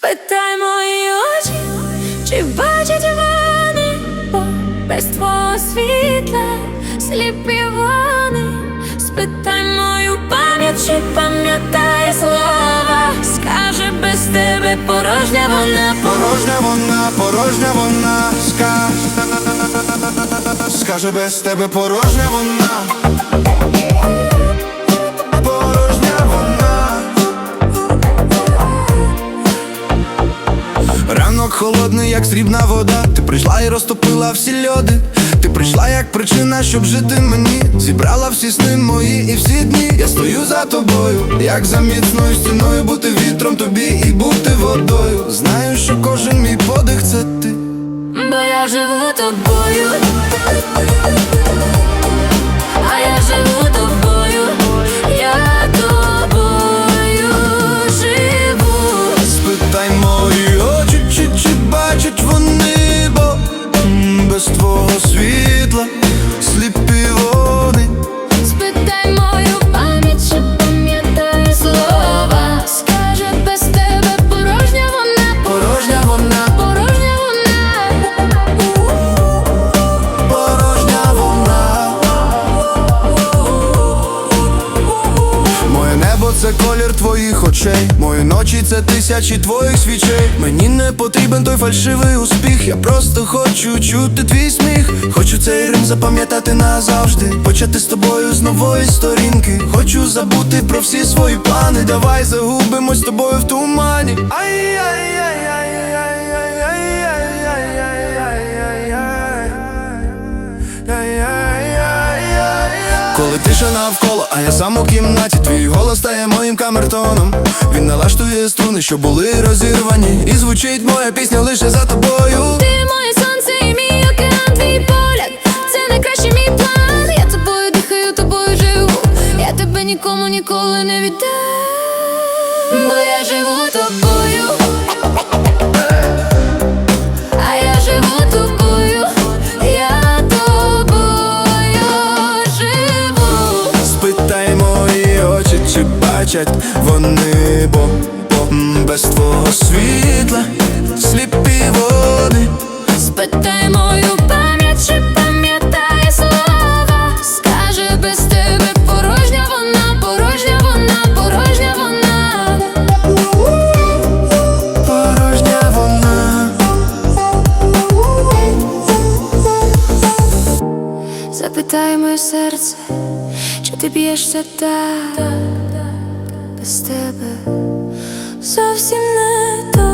Спитай мої очі, чи бачать вони Бо без твого світла сліпі вони. Спитай мою пам'ять, чи пам'ятає слова. Скаже без тебе порожня вона. Порожня вона, порожня вона, скаже Скаже без тебе порожня вона холодний, як срібна вода. Ти прийшла і розтопила всі льоди. Ти прийшла як причина, щоб жити мені. Зібрала всі сни мої і всі дні. Я стою за тобою, як за міцною стіною. Бути вітром тобі і бути водою. Знаю, що кожен мій подих це ти. Бо я живу тобою, це колір твоїх очей, мої ночі це тисячі твоїх свічей. Мені не потрібен той фальшивий успіх. Я просто хочу чути твій сміх. Хочу цей рим запам'ятати назавжди. Почати з тобою з нової сторінки. Хочу забути про всі свої плани. Давай загубимось з тобою в тумані. Коли тиша навколо, а я сам у кімнаті, твій голос стає моїм камертоном. Він налаштує струни, що були розірвані. І звучить моя пісня лише за тобою. Ти моє сонце і мій океан, твій погляд Це найкращий мій план Я тобою дихаю, тобою живу Я тебе нікому ніколи не віддам Бо я живу тобою бачать вони, бо, бо без твого світла сліпі вони. Спитай мою пам'ять, чи пам'ятає слова Скаже без тебе порожня вона, порожня вона, порожня вона Порожня вона. Запитай моє серце, чи ти б'єшся так без тебе зовсім не то.